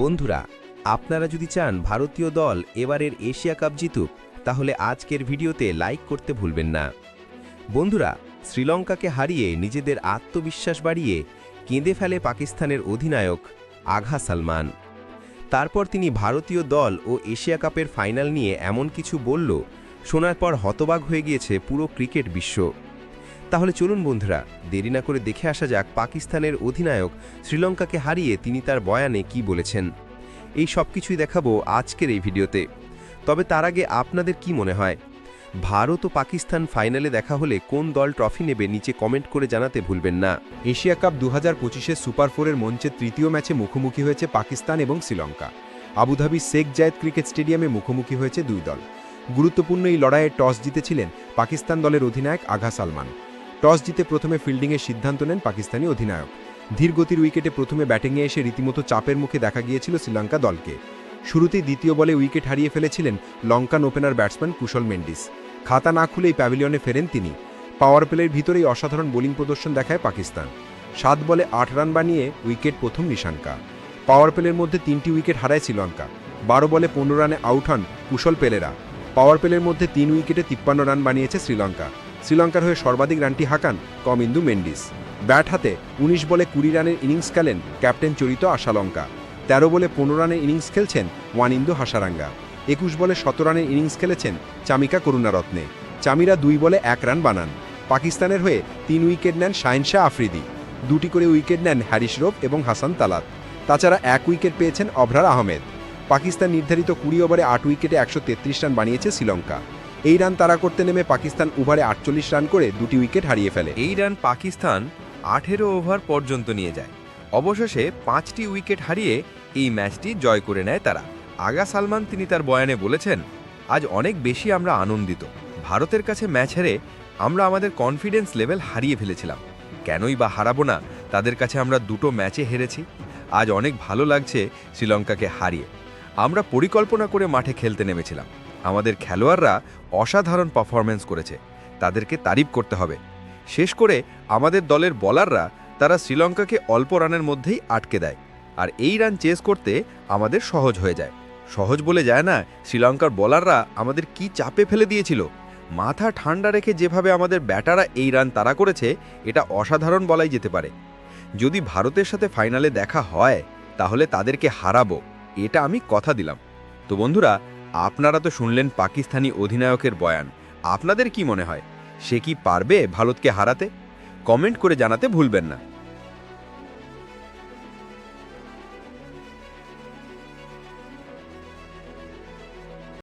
বন্ধুরা, আপনারা যদি চান ভারতীয় দল এবারের এশিয়া কাপ জিতুক, তাহলে আজকের ভিডিওতে লাইক করতে ভুলবেন না। বন্ধুরা, শ্রীলঙ্কাকে হারিয়ে নিজেদের আত্মবিশ্বাস বাড়িয়ে কেঁদে ফেলে পাকিস্তানের অধিনায়ক আঘা সালমান। তারপর তিনি ভারতীয় দল ও এশিয়া কাপের ফাইনাল নিয়ে এমন কিছু বলল, শোনার পর হতবাক হয়ে গিয়েছে পুরো ক্রিকেট বিশ্ব। তাহলে চলুন বন্ধুরা, দেরি না করে দেখে আসা যাক পাকিস্তানের অধিনায়ক শ্রীলঙ্কাকে হারিয়ে তিনি তার বয়ানে কি বলেছেন। এই সব কিছুই দেখাবো আজকের এই ভিডিওতে। তবে তার আগে আপনাদের কি মনে হয়? ভারত ও পাকিস্তান ফাইনালে দেখা হলে কোন দল ট্রফি নেবে নিচে কমেন্ট করে জানাতে ভুলবেন না। এশিয়া কাপ দু হাজার পঁচিশে সুপার ফোরের মঞ্চে তৃতীয় ম্যাচে মুখোমুখি হয়েছে পাকিস্তান এবং Sri Lanka. Abu Dhabi Sheikh Zayed cricket স্টেডিয়ামে মুখোমুখি হয়েছে দুই দল। গুরুত্বপূর্ণ এই লড়াইয়ে টস জিতেছিলেন পাকিস্তান দলের অধিনায়ক আঘা সালমান। টস জিতে প্রথমে ফিল্ডিংয়ের সিদ্ধান্ত নেন পাকিস্তানি অধিনায়ক। ধীরগতির উইকেটে প্রথমে ব্যাটিংয়ে এসে রীতিমতো চাপের মুখে দেখা গিয়েছিল শ্রীলঙ্কা দলকে। শুরুতেই দ্বিতীয় বলে উইকেট হারিয়ে ফেলেছিলেন লঙ্কান ওপেনার ব্যাটসম্যান কুশল মেন্ডিস। খাতা না খুলেই প্যাভিলিয়নে ফেরেন তিনি। পাওয়ার প্লের ভিতরেই অসাধারণ বোলিং প্রদর্শন দেখায় পাকিস্তান। সাত বলে আট রান বানিয়ে উইকেট প্রথম নিশানকা। পাওয়ার প্লের মধ্যে তিনটি উইকেট হারায় শ্রীলঙ্কা। বারো বলে পনেরো রানে আউট হন কুশল পেলেরা। পাওয়ার প্লের মধ্যে তিন উইকেটে তিপ্পান্ন রান বানিয়েছে শ্রীলঙ্কা। শ্রীলঙ্কার হয়ে সর্বাধিক রানটি হাঁকান কমিন্দু মেন্ডিস। ব্যাট হাতে উনিশ বলে কুড়ি রানের ইনিংস খেলেন ক্যাপ্টেন চরিত আশালঙ্কা। তেরো বলে পনেরো রানের ইনিংস খেলছেন ওয়ানিন্দু হাসারাঙ্গা। একুশ বলে শত রানের ইনিংস খেলেছেন চামিকা করুণারত্নে। চামিরা দুই বলে এক রান বানান। পাকিস্তানের হয়ে তিন উইকেট নেন শাহিন শাহ আফ্রিদি। দুটি করে উইকেট নেন হ্যারিস রোপ এবং হাসান তালাত। তাছাড়া এক উইকেট পেয়েছেন অভরার আহমেদ। পাকিস্তান নির্ধারিত কুড়ি ওভারে আট উইকেটে একশো তেত্রিশ রান বানিয়েছে শ্রীলঙ্কা। এই রান তারা করতে নেমে পাকিস্তান ওভারে আটচল্লিশ রান করে দুটি উইকেট হারিয়ে ফেলে। এই রান পাকিস্তান আঠেরো ওভার পর্যন্ত নিয়ে যায়। অবশেষে পাঁচটি উইকেট হারিয়ে এই ম্যাচটি জয় করে নেয় তারা। আগা সালমান তিনি তার বয়ানে বলেছেন, আজ অনেক বেশি আমরা আনন্দিত। ভারতের কাছে ম্যাচ হেরে আমরা আমাদের কনফিডেন্স লেভেল হারিয়ে ফেলেছিলাম। কেনই বা হারাবো না? তাদের কাছে আমরা দুটো ম্যাচে হেরেছি। আজ অনেক ভালো লাগছে শ্রীলঙ্কাকে হারিয়ে। আমরা পরিকল্পনা করে মাঠে খেলতে নেমেছিলাম। আমাদের খেলোয়াড়রা অসাধারণ পারফরমেন্স করেছে। তাদেরকে তারিফ করতে হবে। শেষ করে আমাদের দলের বলাররা তারা শ্রীলঙ্কাকে অল্প রানের মধ্যেই আটকে দেয় আর এই রান চেস করতে আমাদের সহজ হয়ে যায়। সহজ বলে যায় না শ্রীলঙ্কার বলাররা আমাদের কি চাপে ফেলে দিয়েছিল। মাথা ঠান্ডা রেখে যেভাবে আমাদের ব্যাটাররা এই রান তারা করেছে, এটা অসাধারণ বলাই যেতে পারে। যদি ভারতের সাথে ফাইনালে দেখা হয়, তাহলে তাদেরকে হারাবো, এটা আমি কথা দিলাম। তো বন্ধুরা আপনারা তো শুনলেন পাকিস্তানি অধিনায়কের বয়ান। আপনাদের কি মনে হয়? সে কি পারবে ভারতকে হারাতে? কমেন্ট করে জানাতে ভুলবেন না।